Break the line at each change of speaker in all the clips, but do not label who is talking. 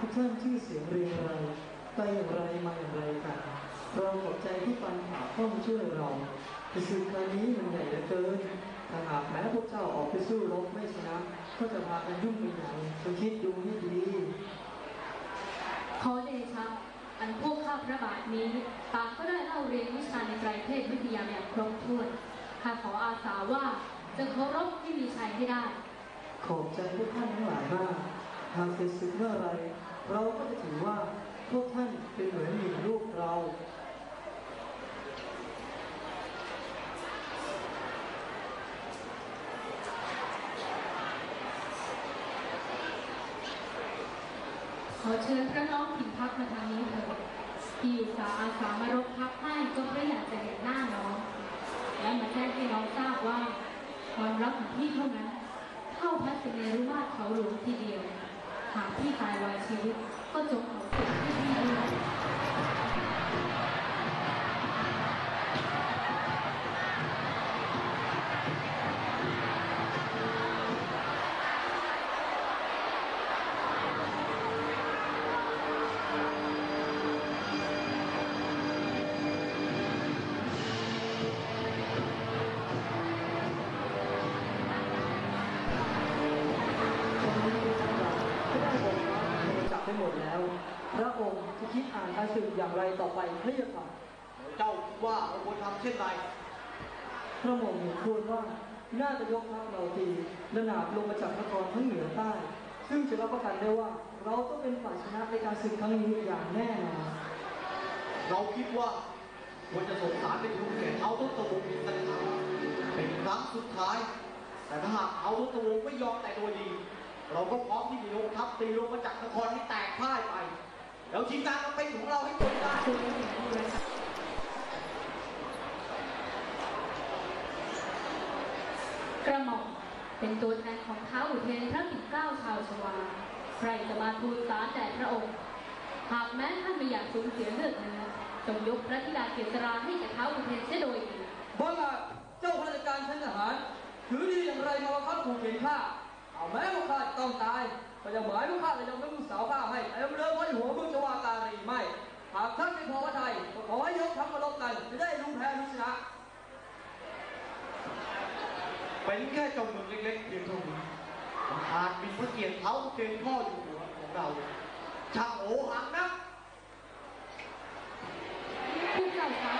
ทุกท่านชื่อเสียงเรียงรายไปอย่างไรมาอย่างไรกันเราขอบใจที่ปันหาข้องช่วยเราไปสู้ครั้งนี้มันใหญ่เหลือเกินถ้าหากแม้พวกเจ้าออกไปสู้รบไม่ชนะ ก็จะพากันยุ่งไปไหนคุณคิดดูให้ดี
ขอเดชะอันพวกข้าพระบาทนี้ตางก็ได้เล่าเรียนวิชาในไตรเทศวิทยาอย่างครบถ้วนข้าขออาสาว่าจะเคารพที่มีชัยให้ได้
ขอบใจพวกท่านทั้งหลายมากหากเสร็จสุดเมื่อไร เราก็จะถือว่าพวกท่านเป็นเหมือนหนึ่งลูกเรา
ขอเชิญพระน้องถิ่นพักมาทางนี้เถิดที่อุตสาห์อาสามารบพักให้ก็เพราะอยากจะเห็นหน้าน้อง และมาแจ้งให้น้องทราบว่า ความรักของพี่เท่านั้น เท่าพระสเนรุมาตรเขาหลวงทีเดียว หากพี่ตายวายชีวิต ก็จงเอาสุขที่พี่
จะคิดอ่านการศึกอย่างไรต่อไปพระยาค่ะ
เจ้าคิดว่าเราควรทำเช่นไร
พระหม่อมเห็นควรว่าน่าจะยกทัพเราทีระนาบลงมาจากนครทั้งเหนือใต้ ซึ่งจะรับประกันได้ว่า เราต้องเป็นฝ่ายชนะในการศึกครั้งนี้อย่างแน่นอน
เราคิดว่าควรจะส่งสารไปถึงแก่เอาต้นตะวงเป็นสักครั้งเป็นครั้งสุดท้าย แต่ถ้าหากเอาต้นตะวงไม่ยอมแต่ตัวดี เราก็พร้อมที่จะยกทัพตีลงมาจากนครให้แตกพ่ายไป แล้วชิงการาเป็นของเราให้จนได้
กระหม่อมเป็นตัวแทนของเท้าอุเทนพระปิ่นเกล้าชาวชวาใครจะมาทูลสารแด่พระองค์ หากแม้ท่านไม่อยากสูญเสียเลือดเนื้อจงยกพระธิดาเกษราให้แก่เท้าอุเทนเสียโดยดี
บ้าเจ้าข้าราชการชั้นทหาร ถือดีอย่างไรมาบังคับขู่เข็นข้าเอาแม้ว่าข้าจะต้องตาย ก็จะหมายว่าข้าจะยอมให้ลูกสาวข้าให้เอ็มเลิฟไว้หัวมึงจะว่าการีไม่ หากท่านไม่พอพระทัยก็ขอให้ยกทัพมาลบกันจะได้รู้แพ้รู้ชนะ
เป็นแค่เจ้าเมืองเล็กๆเพียงเท่านี้อาจมีพระเกียรติเท้าเกณฑ์พ่ออยู่หัวของเราช่างโอหังนะ
ผู้เจ้าช้าก่อ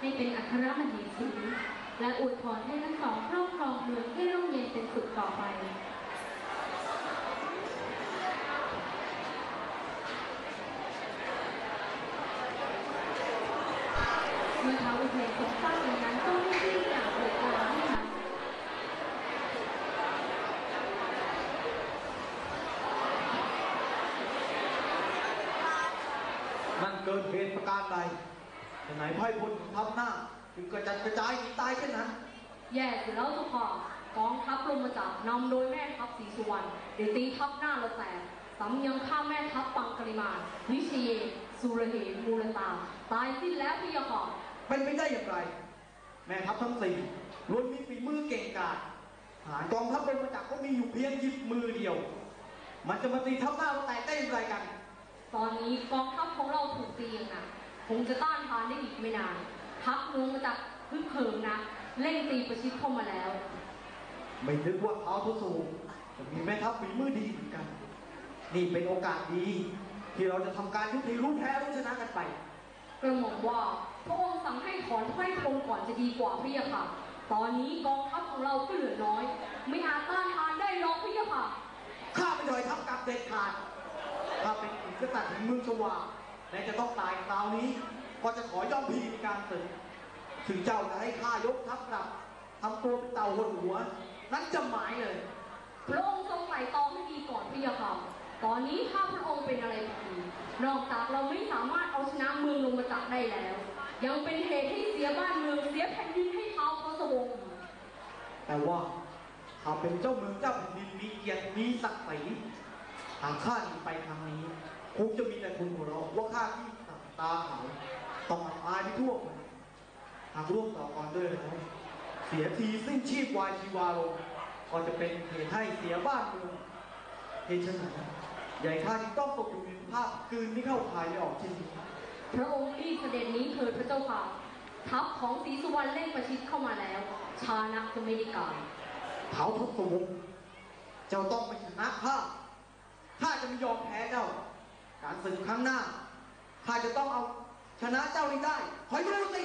ให้เป็นอัครมเหสีและอวยพรให้ทั้งสองครอบครองเมืองให้ร่มเย็นเป็นสุขต่อไปเมื่อท้าอุเทนทรงทราบอย่างนั้นก็ไม่รีบกล่าวเปิดกลางให้ทัน
นั่นเกิดเหตุประการใด แต่ไหนไพ่พลทับหน้าถึงกระจัดกระจายหนีตายเช่นนั้น
แย่สิแล้วเจ้าค่ะกองทัพลงมาจากนำโดยแม่ทัพศรีสุวรรณเดี๋ยวตีทัพหน้าเราแตกซ้ำยังฆ่าแม่ทัพปังกริมานวิเชียรสุรเหมมูลตา ตายสิ้นแล้วพี่ยะค่ะ
เป็นไปได้อย่างไร แม่ทัพทั้งสี่ล้วนมีฝีมือเก่งกาจทหารกองทัพลงมาจากก็มีอยู่เพียงหยิบมือเดียว มันจะมาตีทัพหน้าเราแตกได้อย่างไรกัน
ตอนนี้กองทัพของเราถูกตีอย่างหนัก คงจะต้านทานได้อีกไม่นาน ทัพเมืองมาจากพึ่งเพิงนะเร่งตีประชิดเข้ามาแล้ว
ไม่นึกว่าเขาทศวงศ์จะมีแม่ทัพฝีมือดีเหมือนกัน นี่เป็นโอกาสดี ที่เราจะทำการยุติรู้แพ้รู้ชนะกันไป
กระหม่อมว่าพระองค์สั่งให้ถอนไพร่พลก่อนจะดีกว่าพี่ยะค่ะ ตอนนี้กองทัพของเราก็เหลือน้อย ไม่อาจต้านทานได้หรอกพี่ยะค่ะ
ข้าไม่ถอยทัพกลับเด็ดขาดถ้าเป็นถึงกษัตริย์แห่งเมืองชวา แม้จะต้องตายคราวนี้ ก็จะขอยอมพีในการศึกถึงเจ้าจะให้ข้ายกทัพกลับทำตัวเป็นเต่าหนหัว นั้นจะหมายเลย
พระองค์ทรงไต่ตองให้ดีก่อนพี่ยะค่ะตอนนี้ถ้าพระองค์เป็นอะไรไปอีกนอกจากเราไม่สามารถเอาชนะเมืองลงมาจากได้แล้ว ยังเป็นเหตุให้เสียบ้านเมืองเสียแผ่นดินให้เท้าทศวงศ์อีก
แต่ว่าข้าเป็นเจ้าเมืองเจ้าแผ่นดินมีเกียรติมีศักดิ์ศรีหากข้าหนีไปทางนี้ คงจะมีแต่คนหัวเราะว่าข้าที่ตับตาเขาวต้องอับอายไปทั่วไปหากร่วมต่อก่อนด้วยแล้วเสียทีสิ้นชีพวายชีวาลงก็จะเป็นเหตุให้เสียบ้านเมืองเหตุเช่นนั้นใหญ่ข้าจึงต้องตกอยู่ในภาพกลืนที่เข้าคายไม่ออกเช่นนี้
พระองค์รีบเสด็จนี้เถิดพระเจ้าค่ะ ทัพของศรีสุวรรณเร่งประชิดเข้ามาแล้ว ชานักจะไม่ได้การ
เท้าทศวงศ์เจ้าต้องไปชนะข้าข้าจะไม่ยอมแพ้เจ้า การศึกครั้งหน้าข้าจะต้องเอาชนะเจ้าให้ได้คอยดูสิ